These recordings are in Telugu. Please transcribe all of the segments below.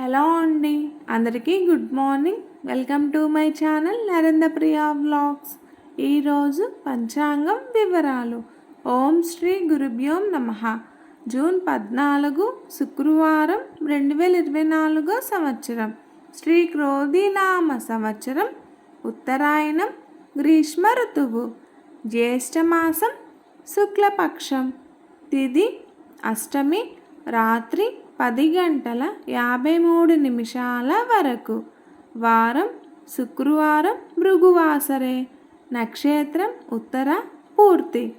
హలో అండి. అందరికీ good morning. Welcome to my channel Narendra Priya vlogs. ఈరోజు పంచాంగం వివరాలు. ఓం శ్రీ గురుభ్యోం నమ. జూన్ పద్నాలుగు శుక్రవారం రెండు వేల ఇరవై నాలుగో సంవత్సరం. శ్రీ క్రోధినామ సంవత్సరం. ఉత్తరాయణం గ్రీష్మ ఋతువు. జ్యేష్ఠమాసం శుక్లపక్షం. తిది అష్టమి రాత్రి పది గంటల యాభై మూడు నిమిషాల వరకు. వారం శుక్రవారం భృగువాసరే. నక్షత్రం ఉత్తర పూర్తి.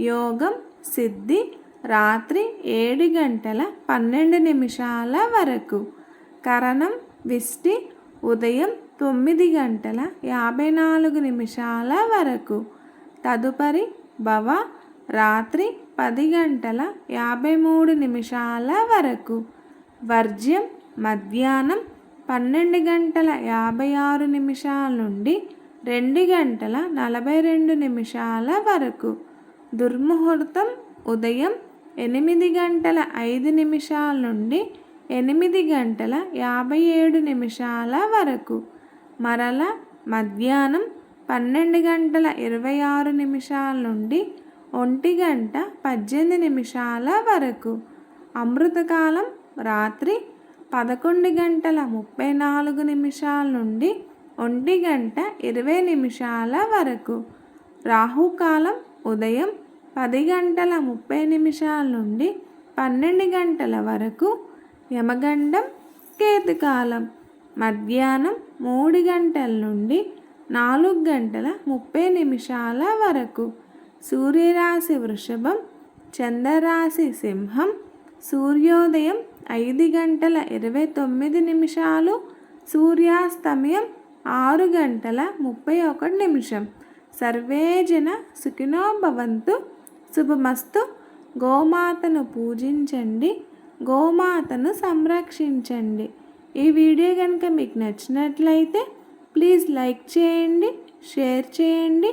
యోగం సిద్ధి రాత్రి ఏడు గంటల పన్నెండు నిమిషాల వరకు. కరణం విష్టి ఉదయం తొమ్మిది గంటల యాభై నాలుగు నిమిషాల వరకు. తదుపరి భవ రాత్రి పది గంటల యాభై మూడు నిమిషాల వరకు. వర్జ్యం మధ్యాహ్నం పన్నెండు గంటల యాభై ఆరు నిమిషాల నుండి రెండు గంటల నలభై రెండు నిమిషాల వరకు. దుర్ముహూర్తం ఉదయం ఎనిమిది గంటల ఐదు నిమిషాల నుండి ఎనిమిది గంటల యాభై ఏడు నిమిషాల వరకు. మరల మధ్యాహ్నం పన్నెండు గంటల ఇరవై ఆరు నిమిషాల నుండి ఒంటి గంట పద్దెనిమిది నిమిషాల వరకు. అమృతకాలం రాత్రి పదకొండు గంటల ముప్పై నాలుగు నిమిషాల నుండి ఒంటి గంట ఇరవై నిమిషాల వరకు. రాహుకాలం ఉదయం పది గంటల ముప్పై నిమిషాల నుండి పన్నెండు గంటల వరకు. యమగండం కేతుకాలం మధ్యాహ్నం మూడు గంటల నుండి నాలుగు గంటల ముప్పై నిమిషాల వరకు. సూర్యరాశి వృషభం చంద్రరాశి సింహం సూర్యోదయం ఐదు గంటల ఇరవై తొమ్మిది నిమిషాలు సూర్యాస్తమయం ఆరు గంటల ముప్పై ఒకటి నిమిషం. సర్వేజన సుఖినో భవంతు. శుభమస్తు. గోమాతను పూజించండి. గోమాతను సంరక్షించండి. ఈ వీడియో కనుక మీకు నచ్చినట్లయితే ప్లీజ్ లైక్ చేయండి షేర్ చేయండి.